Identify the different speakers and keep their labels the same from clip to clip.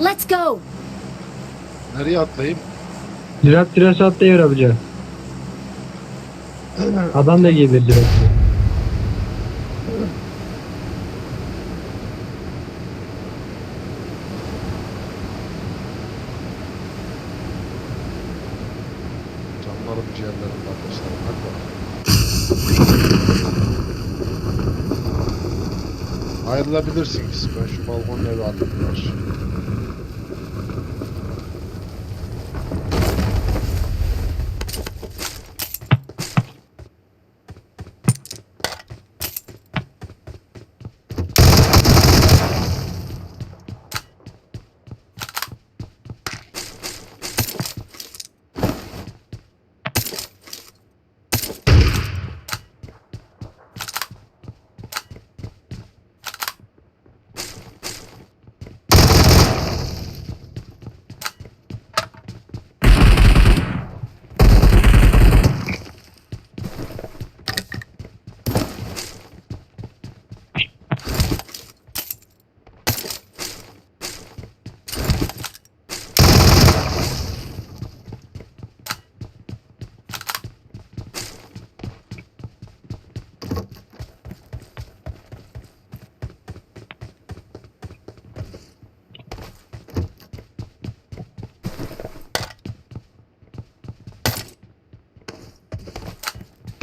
Speaker 1: Let's go.
Speaker 2: Nereye atlayayım?
Speaker 3: Direkt direkt atlıyor abici. Adam da gelir direkt.
Speaker 2: Canlarım ciğerlerim. Hadi bakalım. Ayrılabilirsiniz. Ben şu balkonun evi alayım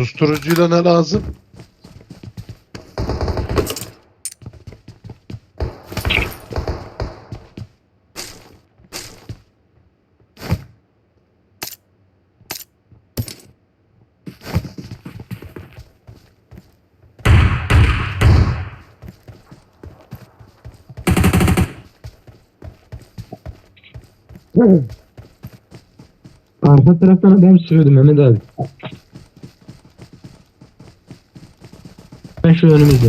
Speaker 2: Susturucuyla ne lazım?
Speaker 3: Arka taraftan adam sürüyordu Mehmet abi. Şu önümüzde.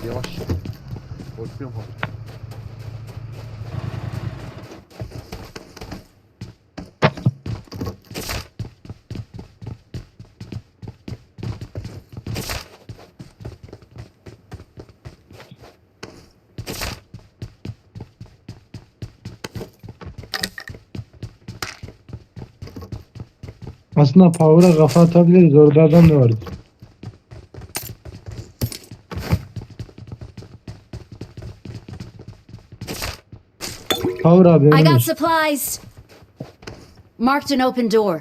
Speaker 2: Yeter yavaş. Korkmuyorum abi.
Speaker 3: Aslında power'a kafa atabiliriz. Orada adam da vardı. Power abi
Speaker 1: I got
Speaker 3: önümüz.
Speaker 1: supplies. Marked an open door.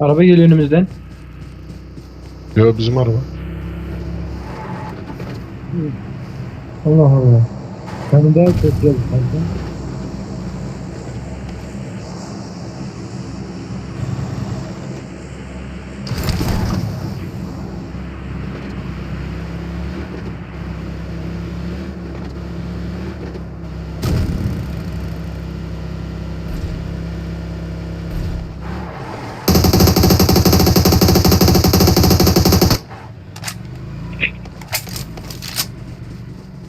Speaker 3: Araba geliyor önümüzden.
Speaker 2: Yo bizim araba.
Speaker 3: Allah Allah. Sen daha çok gel kanka.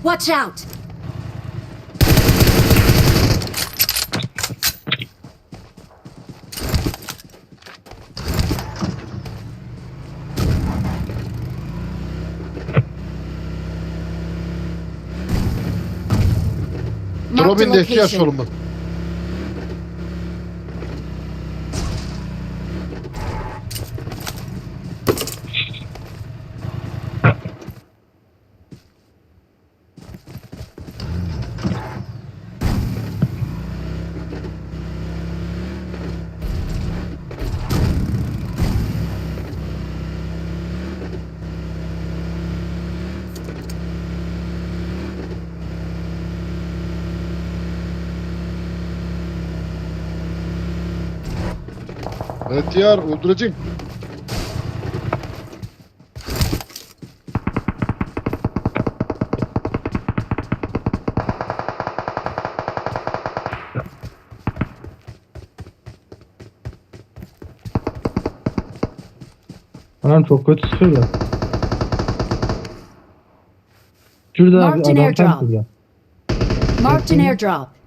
Speaker 1: Watch out. Marked a
Speaker 2: Drop indi İhtiyar öldürecek.
Speaker 3: Anam çok kötü sıkıyor. Şurada
Speaker 1: Marked an
Speaker 3: adam
Speaker 1: airdrop.
Speaker 3: şurada.
Speaker 1: Marked an airdrop.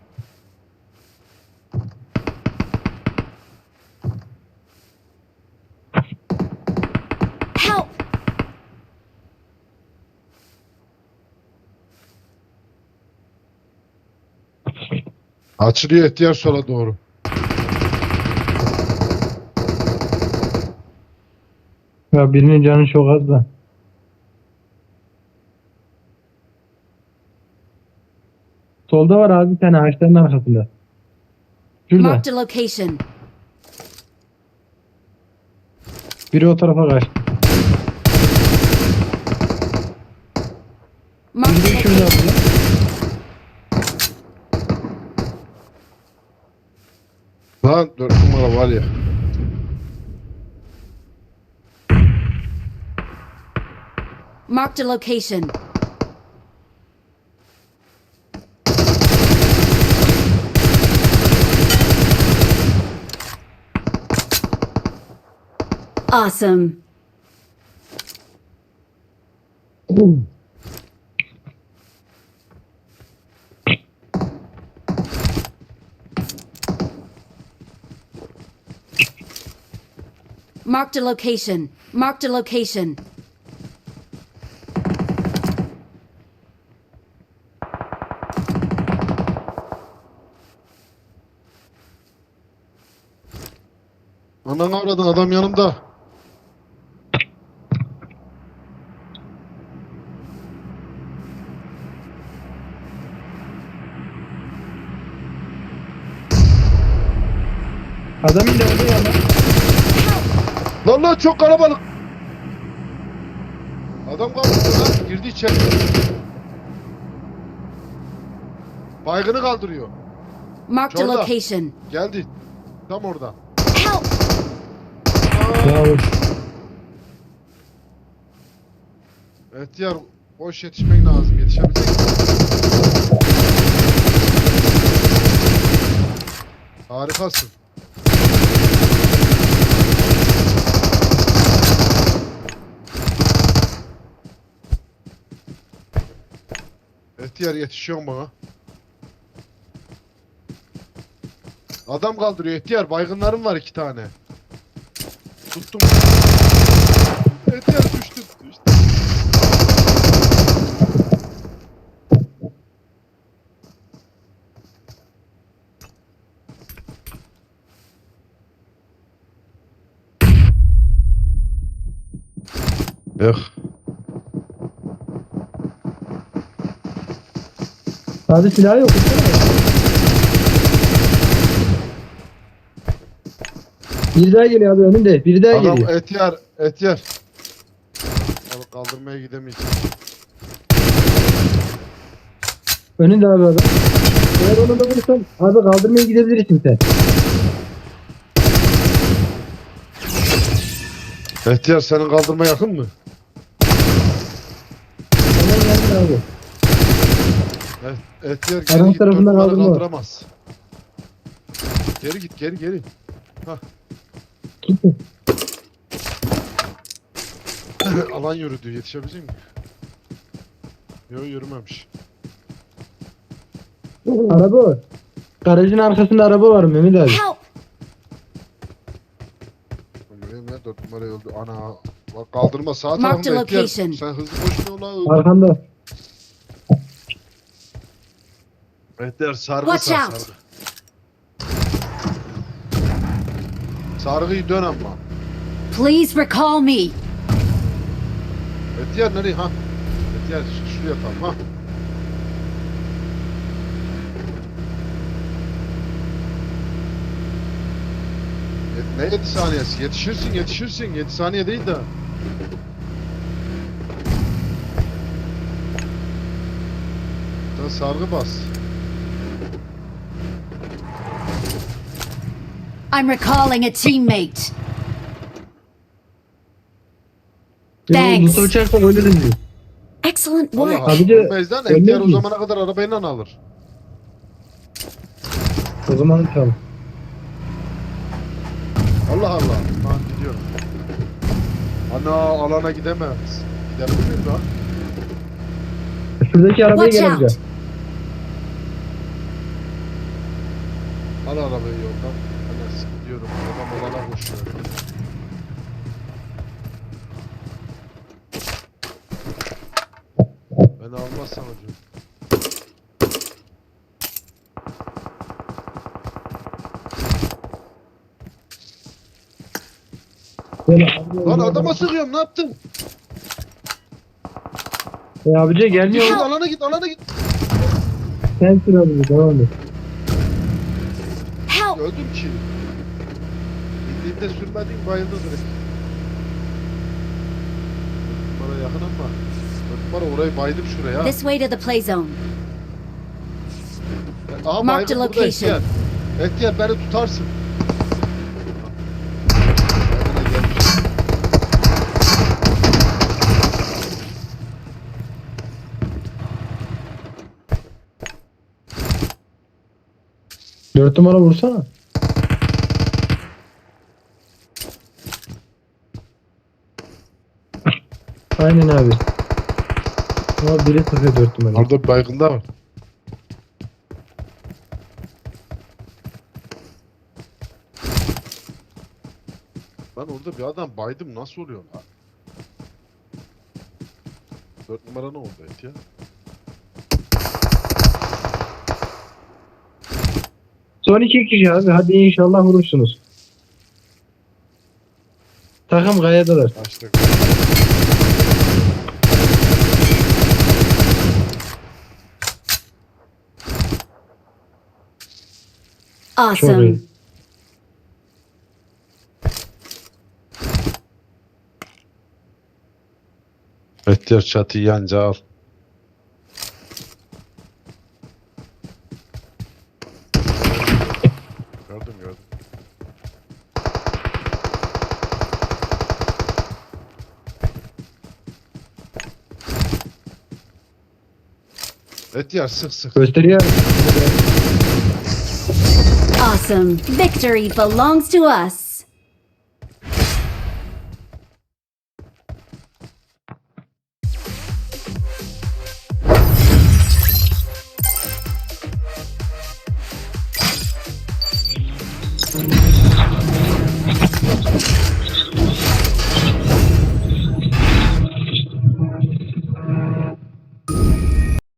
Speaker 2: Açılıyor ihtiyar sola doğru.
Speaker 3: Ya birinin canı çok az da. Solda var abi bir tane ağaçların arkasında. Şurada.
Speaker 1: Marked a location.
Speaker 3: Biri o tarafa kaçtı.
Speaker 1: Marked
Speaker 3: Biri
Speaker 1: a
Speaker 3: de şurada
Speaker 1: location.
Speaker 3: abi.
Speaker 2: Lan 4 numara var ya.
Speaker 1: Marked a location. Awesome. Marked a location. Marked a location.
Speaker 2: Ananı avradın adam yanımda.
Speaker 3: Adam ileride ya lan.
Speaker 2: Lan lan çok kalabalık. Adam kaldı lan girdi içeri. Baygını kaldırıyor.
Speaker 1: Marked a
Speaker 2: Şurada.
Speaker 1: location.
Speaker 2: Geldi. Tam orada.
Speaker 1: Help!
Speaker 3: Ya o-
Speaker 2: Ehtiyar boş yetişmen lazım. Yetişebilecek misin? Harikasın. Ehtiyar yetişiyorsun bana. Adam kaldırıyor Ehtiyar. Baygınlarım var iki tane. Tuttum. Ehtiyar düştü. düştü. Yok.
Speaker 3: Abi silah yok. Biri daha geliyor abi önünde. Biri daha
Speaker 2: Adam
Speaker 3: geliyor.
Speaker 2: Ehtiyar, Ehtiyar. Abi kaldırmaya gidemeyeceğim.
Speaker 3: Önünde abi adam. Eğer onu da vurursan abi kaldırmaya gidebilirsin sen.
Speaker 2: Ehtiyar senin kaldırma yakın mı? Ehtiyar
Speaker 3: Adam
Speaker 2: geri git dört
Speaker 3: tarafından
Speaker 2: numara
Speaker 3: kaldırma.
Speaker 2: kaldıramaz. Geri git geri geri.
Speaker 3: Gitme.
Speaker 2: Alan yürüdü yetişebilecek mi? Yok yürümemiş.
Speaker 3: Araba var. Garajın arkasında araba var Mehmet abi.
Speaker 1: Help!
Speaker 2: Ya dört numara öldü. Ana. Bak kaldırma sağ
Speaker 1: Mark
Speaker 2: tarafında
Speaker 1: the
Speaker 2: Ehtiyar.
Speaker 1: location.
Speaker 2: Sen hızlı koşma ola öldü. Etler sargı
Speaker 1: Watch
Speaker 2: sar
Speaker 1: out.
Speaker 2: sargı. Sargıyı dön ama.
Speaker 1: Please recall me.
Speaker 2: Etiyar nereye ha? Etiyar ş- şuraya tam ha. Yet- Ne 7 saniyesi? Yetişirsin yetişirsin. 7 saniye değil de. Sen sargı bas.
Speaker 1: I'm recalling a teammate. Thanks.
Speaker 3: Diyor.
Speaker 1: Excellent work.
Speaker 3: Ölmez
Speaker 2: Etiyar o
Speaker 3: mi?
Speaker 2: zamana kadar arabayla alır.
Speaker 3: O zaman tamam.
Speaker 2: Allah Allah. Ben gidiyorum. Ana alana gidemez. Gidebilir miyim lan?
Speaker 3: Şuradaki arabaya
Speaker 1: Watch.
Speaker 2: Al arabayı yoldan. Olana koşuyor. Hocam.
Speaker 3: Gel abi,
Speaker 2: Lan adama sıkıyorum ne yaptın?
Speaker 3: Ya abici gelmiyor.
Speaker 2: Git alana git alana git.
Speaker 3: Sen sür abici devam et.
Speaker 1: Help.
Speaker 2: Öldüm ki. Bildiğimde sürmediğim bayıldı direkt. Bana yakın ama. Bana orayı baydım şuraya.
Speaker 1: This way to the play zone.
Speaker 2: Aha
Speaker 1: Mark the
Speaker 2: burada
Speaker 1: location.
Speaker 2: Etiyar. Etiyar beni tutarsın. Bana gelmiş.
Speaker 3: Dört numara vursana. Aynen abi. Ama biri sıkıyor dört numara.
Speaker 2: Orada bir baygın da var. Ben orada bir adam baydım nasıl oluyor lan? Dört numara ne oldu et ya?
Speaker 3: Son iki kişi abi. Hadi inşallah vurursunuz. Takım kayadalar.
Speaker 2: Açtık.
Speaker 1: Awesome.
Speaker 2: Etiyar çatıyı yanca al. Etiyar sık sık.
Speaker 3: Gösteriyor.
Speaker 1: Awesome. Victory belongs to us.